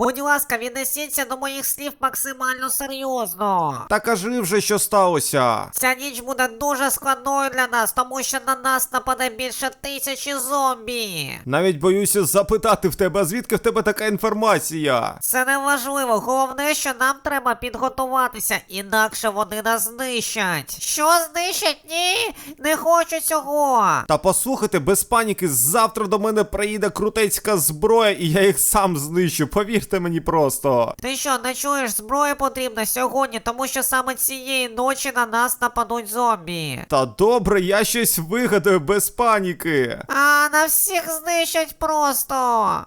Будь ласка, віднесіться до моїх слів максимально серйозно. Та кажи вже, що сталося. Ця ніч буде дуже складною для нас, тому що на нас нападе більше тисячі зомбі. Навіть боюся запитати в тебе, звідки в тебе така інформація? Це не важливо, головне, що нам треба підготуватися, інакше вони нас знищать. Що знищать? Ні, не хочу цього. Та послухайте, без паніки, завтра до мене приїде крутецька зброя, і я їх сам знищу. Повірте мені просто. Ти що, не чуєш, зброя потрібна сьогодні, тому що саме цієї ночі на нас нападуть зомбі. Та добре, я щось вигадаю без паніки. А на всіх знищать просто.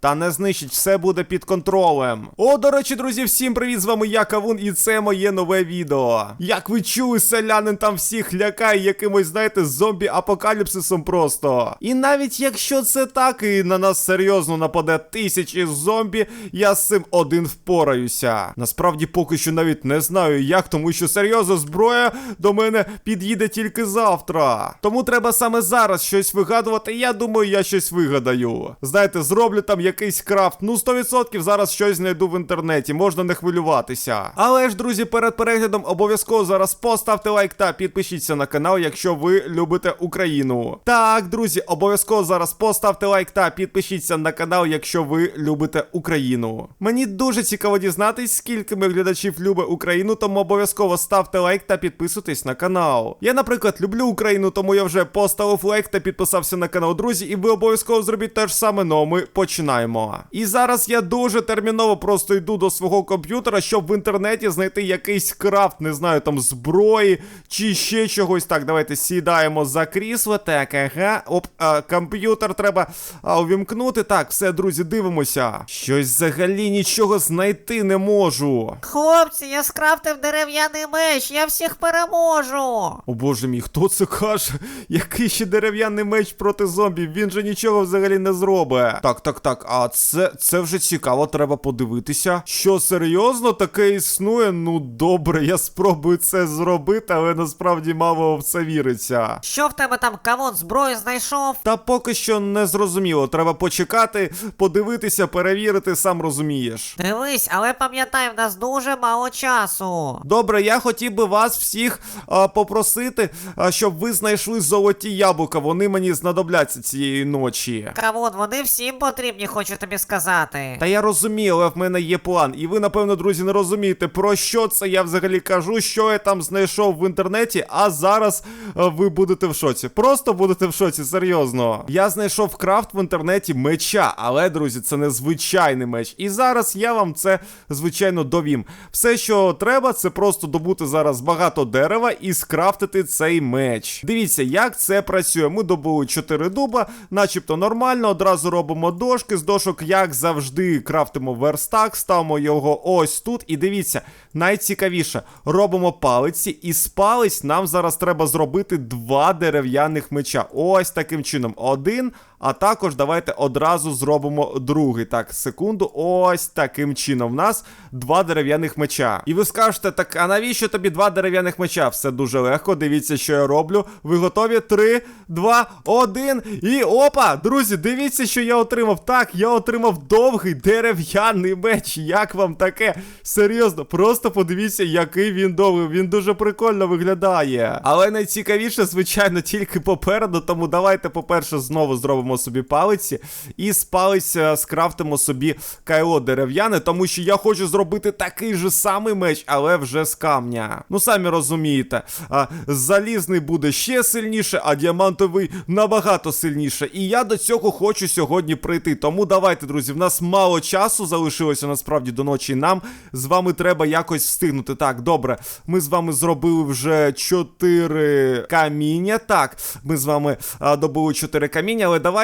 Та не знищить, все буде під контролем. О, до речі, друзі, всім привіт! З вами я Кавун, і це моє нове відео. Як ви чули, селянин там всіх лякає якимось, знаєте, зомбі-апокаліпсисом просто. І навіть якщо це так, і на нас серйозно нападе тисячі зомбі, я цим один впораюся. Насправді поки що навіть не знаю як, тому що серйозно зброя до мене під'їде тільки завтра. Тому треба саме зараз щось вигадувати. Я думаю, я щось вигадаю. Знаєте, зроблю там якийсь крафт. Ну, 100% зараз щось знайду в інтернеті, можна не хвилюватися. Але ж, друзі, перед переглядом обов'язково зараз поставте лайк та підпишіться на канал, якщо ви любите Україну. Так, друзі, обов'язково зараз поставте лайк та підпишіться на канал, якщо ви любите Україну. Мені дуже цікаво дізнатись, скільки моїх глядачів любить Україну, тому обов'язково ставте лайк та підписуйтесь на канал. Я, наприклад, люблю Україну, тому я вже поставив лайк та підписався на канал, друзі, і ви обов'язково зробіть те ж саме, ну ми починаємо. І зараз я дуже терміново просто йду до свого комп'ютера, щоб в інтернеті знайти якийсь крафт, не знаю, там зброї чи ще чогось. Так, давайте сідаємо за крісло. Так, ага. Оп, а, комп'ютер треба а, увімкнути. Так, все, друзі, дивимося. Щось взагалі нічого знайти не можу. Хлопці, я скрафтив дерев'яний меч, я всіх переможу. О боже мій, хто це каже? Який ще дерев'яний меч проти зомбі? Він же нічого взагалі не зробить. Так, так, так. А це, це вже цікаво, треба подивитися. Що серйозно таке існує? Ну добре, я спробую це зробити, але насправді мало в це віриться. Що в тебе там, кавун, зброю знайшов? Та поки що не зрозуміло. Треба почекати, подивитися, перевірити, сам розумієш. Дивись, але пам'ятай, в нас дуже мало часу. Добре, я хотів би вас всіх а, попросити, а, щоб ви знайшли золоті яблука. Вони мені знадобляться цієї ночі. Кавун, вони всім потрібні, хочу тобі сказати. Та я розумію, але в мене є план. І ви, напевно, друзі, не розумієте, про що це я взагалі кажу, що я там знайшов в інтернеті, а зараз а, ви будете в шоці. Просто будете в шоці, серйозно. Я знайшов крафт в інтернеті меча, але, друзі, це не звичайний меч. І зараз я вам це, звичайно, довім. Все, що треба, це просто добути зараз багато дерева і скрафтити цей меч. Дивіться, як це працює. Ми добули 4 дуба, начебто нормально. Одразу робимо дошки з дошок, як завжди, крафтимо верстак, ставимо його ось тут. І дивіться, найцікавіше, робимо палиці, і з палиць нам зараз треба зробити два дерев'яних меча. Ось таким чином. Один. А також давайте одразу зробимо другий. Так, секунду. Ось таким чином. В нас два дерев'яних меча. І ви скажете, так, а навіщо тобі два дерев'яних меча? Все дуже легко. Дивіться, що я роблю. Ви готові? Три, два, один. І опа! Друзі, дивіться, що я отримав. Так, я отримав довгий дерев'яний меч. Як вам таке? Серйозно, просто подивіться, який він довгий. Він дуже прикольно виглядає. Але найцікавіше, звичайно, тільки попереду. Тому давайте, по-перше, знову зробимо собі палиці. І з палиць скрафтимо собі кайло дерев'яне, тому що я хочу зробити такий же самий меч, але вже з камня. Ну, самі розумієте, а, залізний буде ще сильніше, а діамантовий набагато сильніше. І я до цього хочу сьогодні прийти. Тому давайте, друзі, в нас мало часу залишилося насправді до ночі. Нам з вами треба якось встигнути. Так, добре, ми з вами зробили вже 4 каміння. Так, ми з вами а, добули 4 каміння, але давайте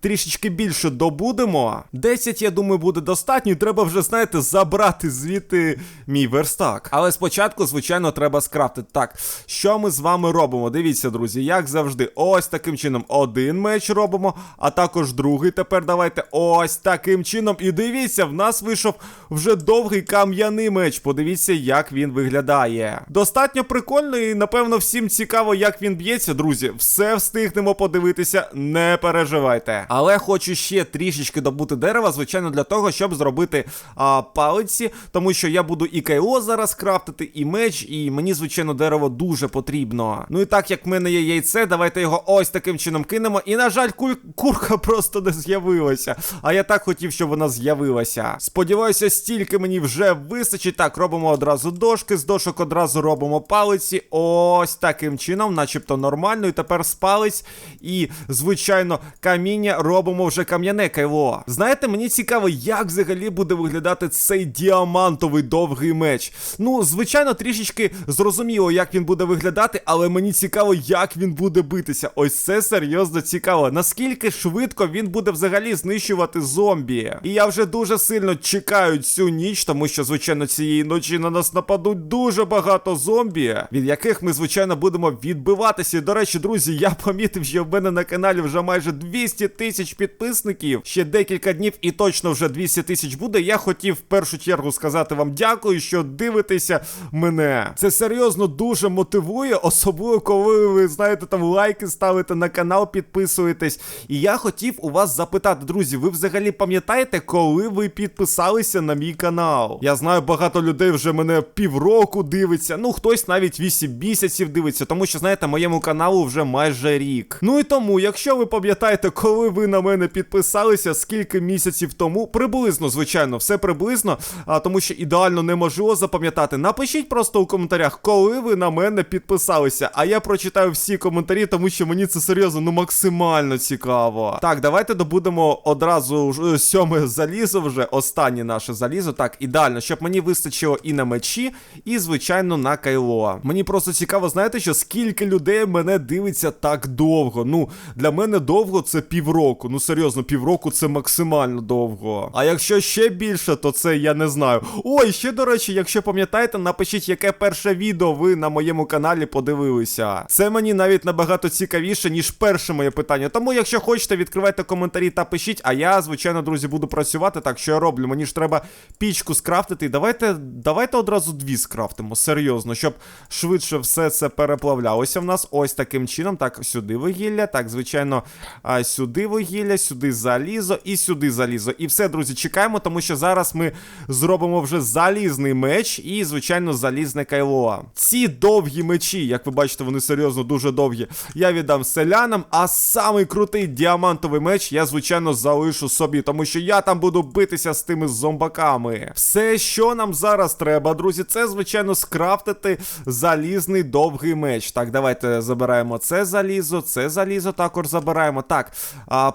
трішечки більше добудемо. 10, я думаю, буде достатньо. Треба вже, знаєте, забрати звідти мій верстак. Але спочатку, звичайно, треба скрафтити. Так, що ми з вами робимо? Дивіться, друзі, як завжди, ось таким чином один меч робимо, а також другий. Тепер давайте ось таким чином. І дивіться, в нас вийшов вже довгий кам'яний меч. Подивіться, як він виглядає. Достатньо прикольно, і напевно всім цікаво, як він б'ється, друзі. Все встигнемо подивитися, не переживайте. Але хочу ще трішечки добути дерева, звичайно, для того, щоб зробити а, палиці, тому що я буду і КО зараз крафтити, і меч, і мені, звичайно, дерево дуже потрібно. Ну і так як в мене є яйце, давайте його ось таким чином кинемо. І, на жаль, куль... курка просто не з'явилася. А я так хотів, щоб вона з'явилася. Сподіваюся, стільки мені вже вистачить. Так, робимо одразу дошки, з дошок одразу робимо палиці. Ось таким чином, начебто нормально. І тепер з палиць. І, звичайно, каміння робимо вже кам'яне кайло. Знаєте, мені цікаво, як взагалі буде виглядати цей діамантовий довгий меч. Ну, звичайно, трішечки зрозуміло, як він буде виглядати, але мені цікаво, як він буде битися. Ось це серйозно цікаво. Наскільки швидко він буде взагалі знищувати зомбі. І я вже дуже сильно чекаю цю ніч, тому що, звичайно, цієї ночі на нас нападуть дуже багато зомбі, від яких ми, звичайно, будемо відбиватися. І, До речі, друзі, я помітив, що в мене на каналі вже майже 200 тисяч підписників. Ще декілька днів і точно вже 200 тисяч буде. Я хотів в першу чергу сказати вам дякую, що дивитеся мене. Це серйозно дуже мотивує, особливо коли ви знаєте там лайки ставите на канал, підписуєтесь. І я хотів у вас запитати, друзі, ви взагалі пам'ятаєте, коли ви підписалися на мій канал? Я знаю, багато людей вже мене півроку дивиться. Ну, хтось навіть 8 місяців дивиться, тому що, знаєте, моєму каналу вже майже рік. Ну і тому, якщо ви пам'ятаєте, коли ви на мене підписалися, скільки місяців тому, приблизно, звичайно, все приблизно, а тому що ідеально неможливо запам'ятати. Напишіть просто у коментарях, коли ви на мене підписалися. А я прочитаю всі коментарі, тому що мені це серйозно, ну максимально цікаво. Так, давайте добудемо одразу е, сьоме залізо вже, останнє наше залізо. Так, ідеально, щоб мені вистачило і на мечі, і, звичайно, на кайло. Мені просто цікаво, знаєте, що скільки людей мене дивиться так довго. Ну, для мене довго це півроку. Ну серйозно, півроку це максимально довго. А якщо ще більше, то це я не знаю. Ой, ще до речі, якщо пам'ятаєте, напишіть, яке перше відео ви на моєму каналі подивилися. Це мені навіть набагато цікавіше, ніж перше моє питання. Тому, якщо хочете, відкривайте коментарі та пишіть. А я, звичайно, друзі, буду працювати. Так, що я роблю? Мені ж треба пічку скрафтити. Давайте, давайте одразу дві скрафтимо. Серйозно, щоб швидше все це переплавлялося в нас. Ось таким чином. Так, сюди вугілля. Так, звичайно, сюди вугілля, сюди залізо і сюди залізо. І все, друзі, чекаємо, тому що зараз ми зробимо вже залізний меч і, звичайно, залізне кайло. Ці довгі мечі, як ви бачите, вони серйозно дуже довгі. Я віддам селянам, а самий крутий діамантовий меч я, звичайно, залишу собі, тому що я там буду битися з тими зомбаками. Все, що нам зараз треба, друзі, це, звичайно, скрафтити залізний довгий меч. Так, давайте забираємо це залізо, це залізо також забираємо. Так,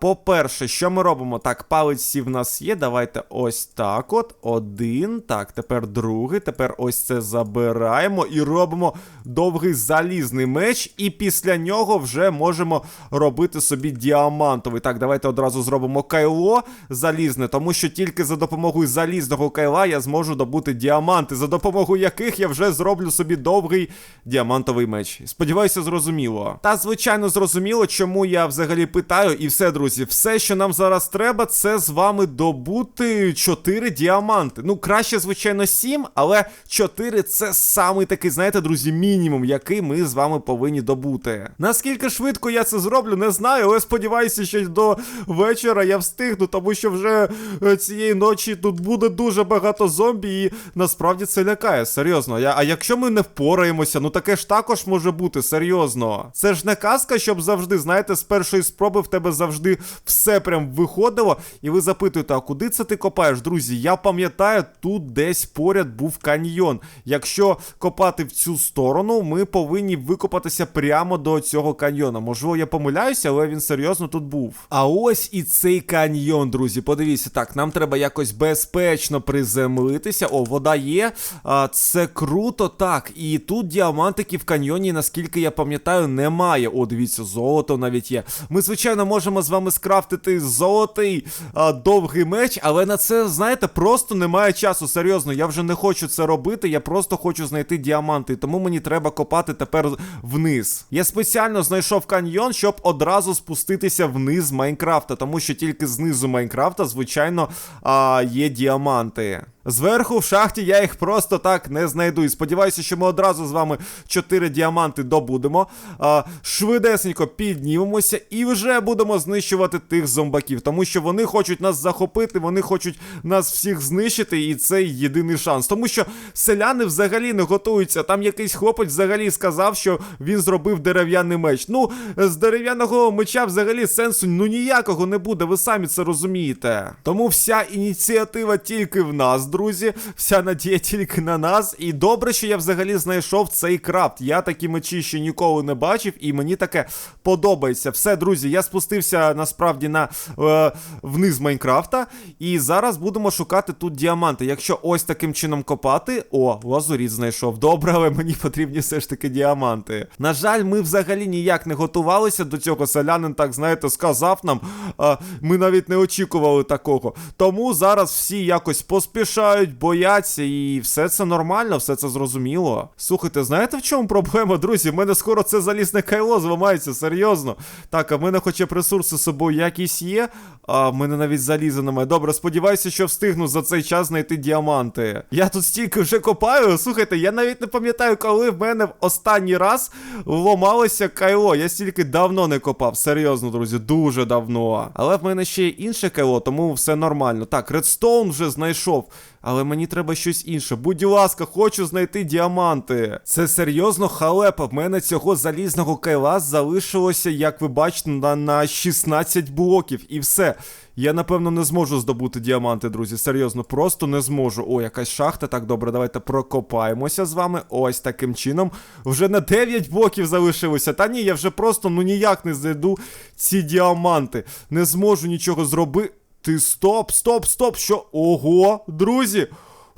по-перше, що ми робимо? Так, палиці в нас є. Давайте ось так от. Один. Так, тепер другий. Тепер ось це забираємо і робимо довгий залізний меч. І після нього вже можемо робити собі діамантовий. Так, давайте одразу зробимо кайло залізне, тому що тільки за допомогою залізного кайла я зможу добути діаманти, за допомогою яких я вже зроблю собі довгий діамантовий меч. Сподіваюся, зрозуміло. Та звичайно зрозуміло, чому я взагалі питаю. І все, друзі, все, що нам зараз треба, це з вами добути 4 діаманти. Ну, краще, звичайно, 7, але 4 це самий такий, знаєте, друзі, мінімум, який ми з вами повинні добути. Наскільки швидко я це зроблю, не знаю, але сподіваюся, що до вечора я встигну, тому що вже е, цієї ночі тут буде дуже багато зомбі, і насправді це лякає, серйозно. Я, а якщо ми не впораємося, ну таке ж також може бути, серйозно. Це ж не казка, щоб завжди, знаєте, з першої спроби тебе завжди все прям виходило. І ви запитуєте, а куди це ти копаєш, друзі? Я пам'ятаю, тут десь поряд був каньйон. Якщо копати в цю сторону, ми повинні викопатися прямо до цього каньйона. Можливо, я помиляюся, але він серйозно тут був. А ось і цей каньйон, друзі. Подивіться, так, нам треба якось безпечно приземлитися. О, вода є. А, це круто, так. І тут діамантиків в каньйоні, наскільки я пам'ятаю, немає. О, дивіться, золото навіть є. Ми, звичайно, можемо з вами скрафтити золотий а, довгий меч, але на це, знаєте, просто немає часу. Серйозно, я вже не хочу це робити. Я просто хочу знайти діаманти. Тому мені треба копати тепер вниз. Я спеціально знайшов каньйон, щоб одразу спуститися вниз Майнкрафта, тому що тільки знизу Майнкрафта, звичайно, а, є діаманти. Зверху в шахті я їх просто так не знайду. І сподіваюся, що ми одразу з вами 4 діаманти добудемо. А, швидесенько піднімемося і вже будемо знищувати тих зомбаків, тому що вони хочуть нас захопити, вони хочуть нас всіх знищити, і це єдиний шанс. Тому що селяни взагалі не готуються. Там якийсь хлопець взагалі сказав, що він зробив дерев'яний меч. Ну, з дерев'яного меча взагалі сенсу ну ніякого не буде, ви самі це розумієте. Тому вся ініціатива тільки в нас, друзі. Вся надія тільки на нас. І добре, що я взагалі знайшов цей крафт. Я такі мечі ще ніколи не бачив, і мені таке подобається. Все, друзі, я спустився насправді на е, вниз Майнкрафта. І зараз будемо шукати тут діаманти. Якщо ось таким чином копати. О, лазуріт знайшов. Добре, але мені потрібні все ж таки діаманти. На жаль, ми взагалі ніяк не готувалися до цього. Селянин, так знаєте, сказав нам. А, ми навіть не очікували такого. Тому зараз всі якось поспішають, бояться, і все це нормально, все це зрозуміло. Слухайте, знаєте в чому проблема, друзі? В мене скоро це залізне кайло зламається, серйозно. Так, а в мене хоча б ресурси з собою якісь є. А в мене навіть заліза немає. Добре, сподіваюся, що встигну за цей час знайти діаманти. Я тут стільки вже копаю. Слухайте, я навіть не пам'ятаю, коли в мене в останній раз ломалося кайло. Я стільки давно не копав. Серйозно, друзі, дуже давно. Але в мене ще є інше кайло, тому все нормально. Так, редстоун вже знайшов. Але мені треба щось інше. Будь ласка, хочу знайти діаманти. Це серйозно халепа. В мене цього залізного кайла залишилося, як ви бачите, на, на 16 блоків. І все. Я напевно не зможу здобути діаманти, друзі. Серйозно, просто не зможу. О, якась шахта. Так, добре, давайте прокопаємося з вами. Ось таким чином. Вже на 9 блоків залишилося. Та ні, я вже просто ну ніяк не знайду ці діаманти. Не зможу нічого зробити. Ти стоп, стоп, стоп, що? Ого, друзі!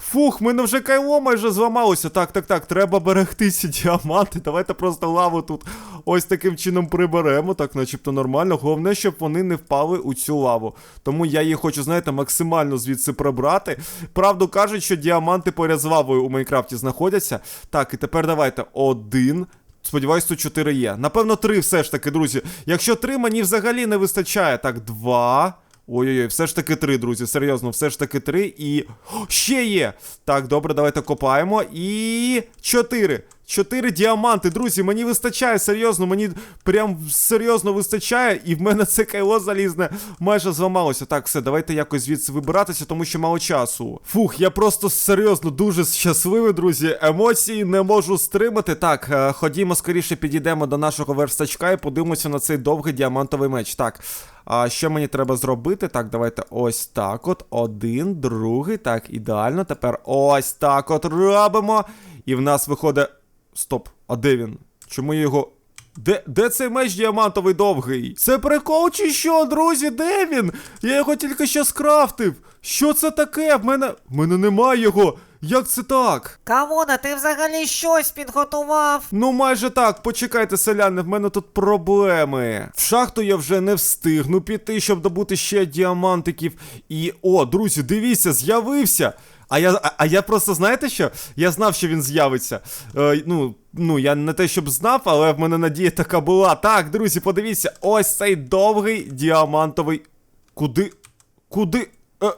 Фух, мене вже кайло майже зламалося. Так, так, так, треба берегти діаманти. Давайте просто лаву тут ось таким чином приберемо, так начебто нормально. Головне, щоб вони не впали у цю лаву. Тому я її хочу, знаєте, максимально звідси прибрати. Правду кажуть, що діаманти поряд з лавою у Майнкрафті знаходяться. Так, і тепер давайте один. Сподіваюсь, тут 4 є. Напевно, 3 все ж таки, друзі. Якщо 3 мені взагалі не вистачає. Так, 2. Ой-ой-ой, все ж таки три, друзі. Серйозно, все ж таки три і. О, ще є! Так, добре, давайте копаємо. І. Чотири. Чотири діаманти, друзі, мені вистачає, серйозно, мені прям серйозно вистачає, і в мене це кайло залізне майже зламалося. Так, все, давайте якось звідси вибиратися, тому що мало часу. Фух, я просто серйозно дуже щасливий, друзі. Емоції не можу стримати. Так, е, ходімо скоріше підійдемо до нашого верстачка і подивимося на цей довгий діамантовий меч. Так. А що мені треба зробити? Так, давайте ось так. От один, другий. Так, ідеально. Тепер ось так от робимо. І в нас виходить. Стоп, а де він? Чому я його. Де, де цей меч діамантовий довгий? Це прикол чи що, друзі? Де він? Я його тільки що скрафтив. Що це таке? В мене. В мене немає його. Як це так? Кавуна, ти взагалі щось підготував? Ну, майже так, почекайте, селяни, в мене тут проблеми. В шахту я вже не встигну піти, щоб добути ще діамантиків. І о, друзі, дивіться, з'явився. А я, а, а я просто знаєте що? Я знав, що він з'явиться. Е, ну, ну, я не те, щоб знав, але в мене надія така була. Так, друзі, подивіться, ось цей довгий діамантовий. Куди? Куди? Е,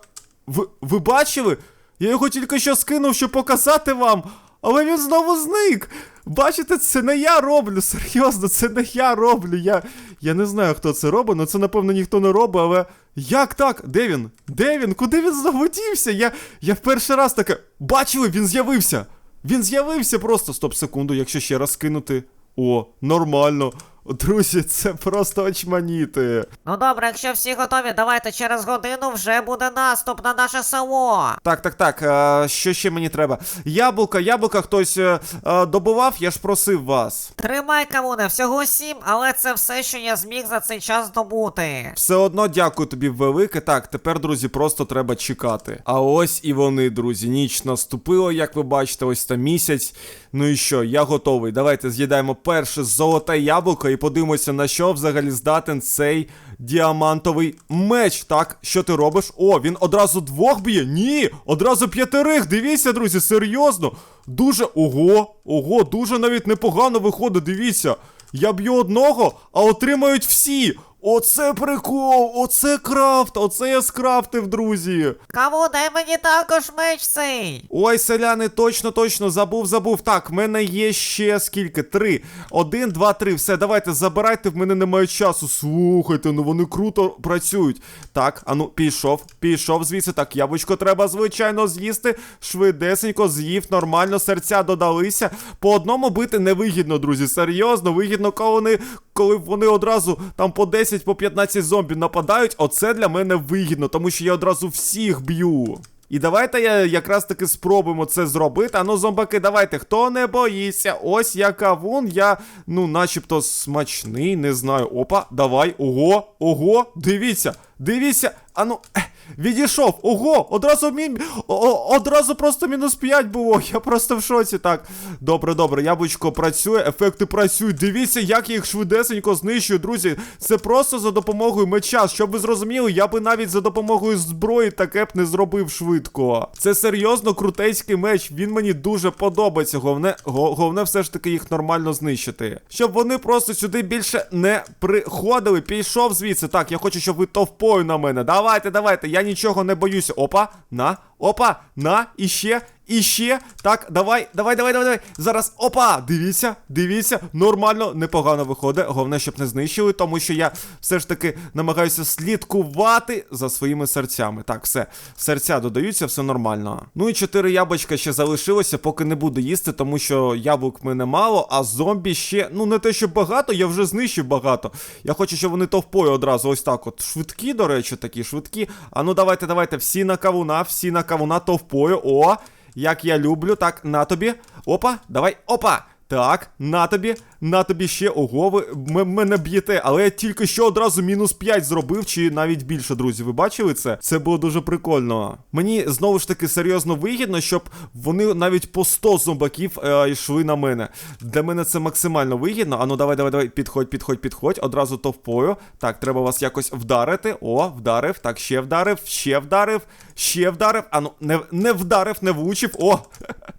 ви, ви бачили? Я його тільки що скинув, щоб показати вам. Але він знову зник. Бачите, це не я роблю. Серйозно, це не я роблю. Я я не знаю, хто це робить, але це, напевно, ніхто не робить, але. Як так? Де він? Де він? Куди він знову? Я я в перший раз таке. Бачили, він з'явився! Він з'явився просто. Стоп, секунду, якщо ще раз скинути. О, нормально. Друзі, це просто очманіти. Ну добре, якщо всі готові, давайте через годину вже буде наступ на наше село. Так, так, так. А, що ще мені треба? Яблука, яблука хтось е, е, добував, я ж просив вас. Тримай, Кавуне, всього сім, але це все, що я зміг за цей час здобути. Все одно дякую тобі велике. Так, тепер, друзі, просто треба чекати. А ось і вони, друзі. Ніч наступила, як ви бачите, ось там місяць. Ну і що, я готовий. Давайте з'їдаємо перше золоте яблуко і подивимося, на що взагалі здатен цей діамантовий меч. Так, що ти робиш? О, він одразу двох б'є? Ні, одразу п'ятерих. Дивіться, друзі, серйозно. Дуже ого, ого, дуже навіть непогано виходить, дивіться. Я б'ю одного, а отримають всі. Оце прикол! Оце крафт! Оце я скрафтив, друзі! Кому дай мені також меч цей. Ой, селяни, точно, точно, забув, забув. Так, в мене є ще скільки? Три. Один, два, три. Все, давайте забирайте, в мене немає часу. Слухайте, ну вони круто працюють. Так, ану, пішов, пішов звідси. Так, яблучко треба, звичайно, з'їсти. Швидесенько з'їв, нормально, серця додалися. По одному бити невигідно, друзі. Серйозно, вигідно, коли вони, коли вони одразу там по 10, по 15 зомбі нападають. Оце для мене вигідно, тому що я одразу всіх б'ю. І давайте я якраз таки спробуємо це зробити. Ану, зомбаки, давайте, хто не боїться. Ось я кавун, я, ну, начебто смачний, не знаю. Опа, давай, ого, ого, дивіться, дивіться, ану. ех, Відійшов, ого, одразу мі... о- одразу просто мінус 5 було. Я просто в шоці. Так, добре, добре, яблучко працює, ефекти працюють. Дивіться, як я їх швидесенько знищую, друзі. Це просто за допомогою меча. Щоб ви зрозуміли, я би навіть за допомогою зброї таке б не зробив швидко. Це серйозно крутейський меч. Він мені дуже подобається. Головне, головне все ж таки їх нормально знищити. Щоб вони просто сюди більше не приходили. Пішов звідси. Так, я хочу, щоб ви товпою на мене. Давайте, давайте. Я нічого не боюся. Опа, на, опа, на, і ще. І ще, так, давай, давай, давай, давай, давай. Зараз, опа! Дивіться, дивіться, нормально, непогано виходить. Головне, щоб не знищили, тому що я все ж таки намагаюся слідкувати за своїми серцями. Так, все, серця додаються, все нормально. Ну і чотири яблучка ще залишилося, поки не буду їсти, тому що яблук мене мало, а зомбі ще, ну не те, що багато, я вже знищив багато. Я хочу, щоб вони товпою одразу ось так от. Швидкі, до речі, такі швидкі. А ну давайте, давайте, всі на кавуна, всі на кавуна товпою. О! Як я люблю, так, на тобі. Опа, давай, опа! Так, на тобі, на тобі ще. Ого, ви мене б'єте, але я тільки що одразу мінус 5 зробив, чи навіть більше, друзі. Ви бачили це? Це було дуже прикольно. Мені знову ж таки серйозно вигідно, щоб вони навіть по 100 зомбаків е, йшли на мене. Для мене це максимально вигідно. Ану, давай, давай, давай, підходь, підходь, підходь. Одразу товпою. Так, треба вас якось вдарити. О, вдарив. Так, ще вдарив, ще вдарив, ще вдарив. Ану, не, не вдарив, не влучив. О!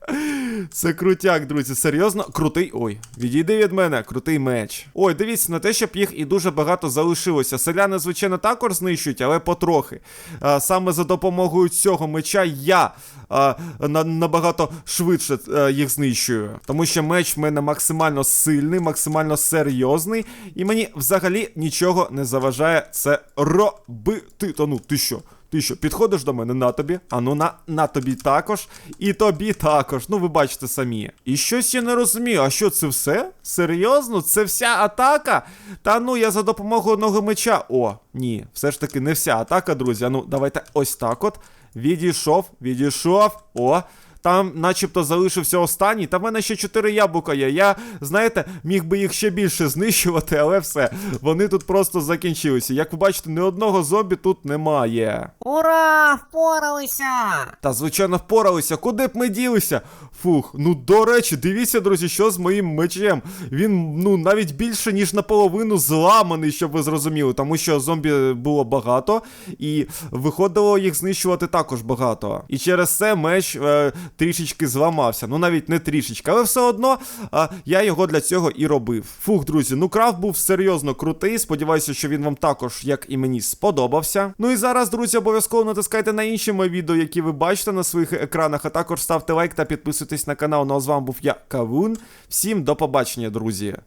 Це крутяк, друзі. Серйозно, крутий. Ой, відійди від мене, крутий меч. Ой, дивіться на те, щоб їх і дуже багато залишилося. Селяни, звичайно, також знищують, але потрохи. А, саме за допомогою цього меча я а, на, набагато швидше а, їх знищую. Тому що меч в мене максимально сильний, максимально серйозний, і мені взагалі нічого не заважає це робити. Та ну, ти що? Ти що, підходиш до мене на тобі? А ну на, на тобі також. І тобі також. Ну, ви бачите самі. І щось я не розумію. А що це все? Серйозно? Це вся атака? Та ну я за допомогою одного меча. О, ні, все ж таки не вся атака, друзі. Ну, давайте ось так от. Відійшов, відійшов. О. Там, начебто, залишився останній. Та в мене ще чотири яблука є. Я, знаєте, міг би їх ще більше знищувати, але все. Вони тут просто закінчилися. Як ви бачите, ні одного зомбі тут немає. Ура! Впоралися! Та, звичайно, впоралися. Куди б ми ділися? Фух, ну до речі, дивіться, друзі, що з моїм мечем. Він, ну, навіть більше, ніж наполовину зламаний, щоб ви зрозуміли, тому що зомбі було багато, і виходило їх знищувати також багато. І через це меч е, трішечки зламався. Ну навіть не трішечки, але все одно а, я його для цього і робив. Фух, друзі, ну крафт був серйозно крутий. Сподіваюся, що він вам також, як і мені, сподобався. Ну і зараз, друзі, обов'язково натискайте на інші мої відео, які ви бачите на своїх екранах, а також ставте лайк та підписуйтесь на канал. Ну а з вами був я, Кавун. Всім до побачення, друзі.